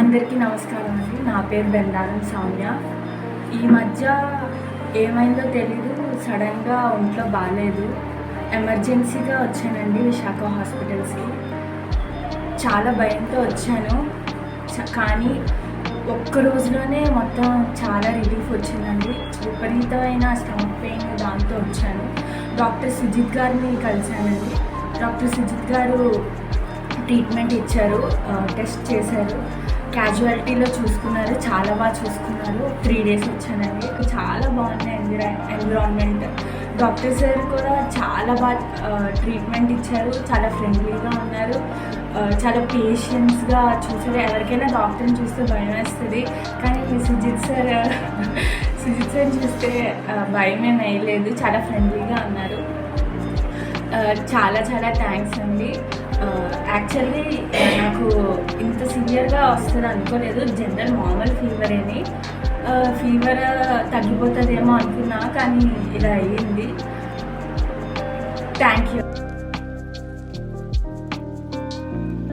అందరికీ నమస్కారం అండి. నా పేరు బెందారం సౌమ్య. ఈ మధ్య ఏమైందో తెలీదు. సడన్గా ఒంట్లో బాగాలేదు ఎమర్జెన్సీగా వచ్చానండి విశాఖ హాస్పిటల్స్కి. చాలా భయంతో వచ్చాను. కానీ ఒక్క రోజులోనే మొత్తం చాలా రిలీఫ్ వచ్చిందండి. విపరీతమైన స్టమక్ పెయిన్ దాంతో వచ్చాను. డాక్టర్ సుజిత్ గారిని కలిశానండి. డాక్టర్ సుజిత్ గారు ట్రీట్మెంట్ ఇచ్చారు. టెస్ట్ చేశారు. క్యాజువాలిటీలో చూసుకున్నారు చాలా బాగా చూసుకున్నారు. త్రీ డేస్ వచ్చానండి. చాలా బాగుంది ఎన్విరా ఎన్విరాన్మెంట్ డాక్టర్ సార్ కూడా చాలా బాగా ట్రీట్మెంట్ ఇచ్చారు. చాలా ఫ్రెండ్లీగా ఉన్నారు. చాలా పేషెన్స్గా చూసారు. ఎవరికైనా డాక్టర్ని చూస్తే భయం వేస్తుంది. కానీ సుజిత్ సార్ సుజిత్ సార్ చూస్తే భయం వేయలేదు. చాలా ఫ్రెండ్లీగా ఉన్నారు. చాలా చాలా థ్యాంక్స్ అండి. యాక్చువల్లీ నాకు ఇంత సివియర్గా వస్తుంది అనుకోలేదు. జనరల్ మామూలు ఫీవర్ అని ఫీవర్ తగ్గిపోతుందేమో అనుకున్నా కానీ ఇలా అయ్యింది. Thank you